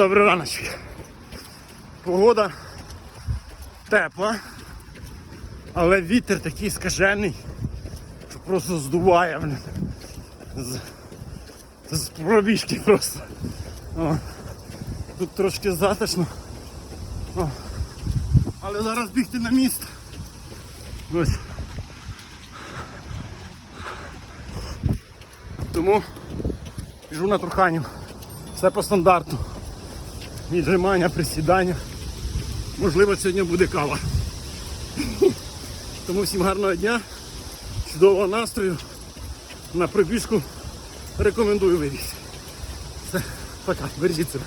Добрий раночок. Погода тепла, але вітер такий скажений, що просто здуває блін. З, з пробіжки просто. О. Тут трошки затишно. О. Але зараз бігти на міст. Ось. Тому біжу на труханів. Все по стандарту. Віджимання, присідання. Можливо, сьогодні буде кава. Тому всім гарного дня, чудового настрою. На пробіжку рекомендую вивіз. Все, пока, бережіть себе.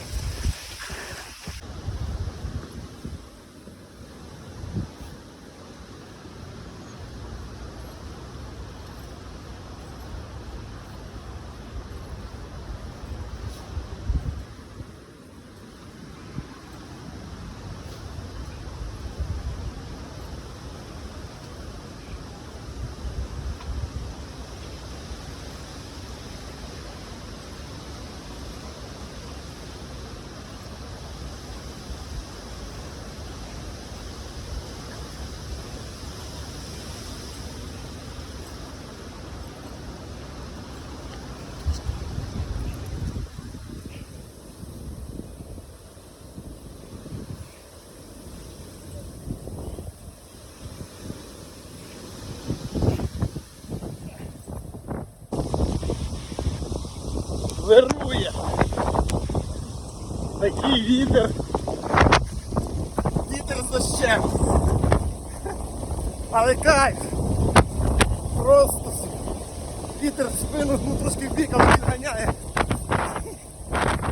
Вирує. Такий вітер. Вітер з дощем. Але кайф. Просто вітер в спину, ну трошки в бік, але він ганяє.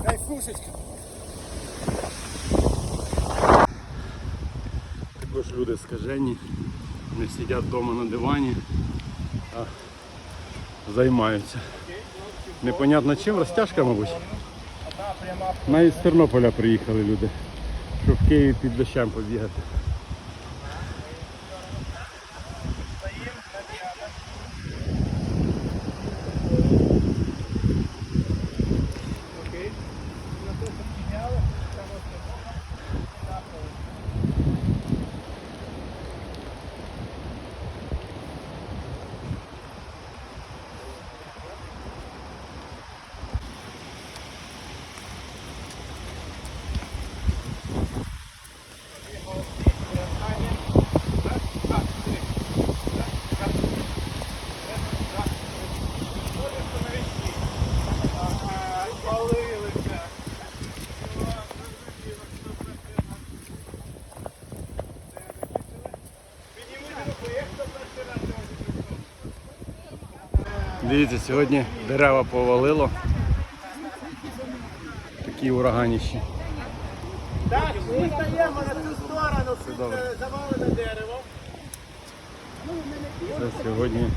Кайфушечка. Також люди скажені, не сидять вдома на дивані, а займаються. Непонятно чим, розтяжка, мабуть. Навіть з Тернополя приїхали люди, щоб в Києві під дощем побігати. Дивіться, сьогодні дерева повалило. Такі ураганіші. Так, ми стаємо на цю сторону, під е, завалене дерево. Це сьогодні.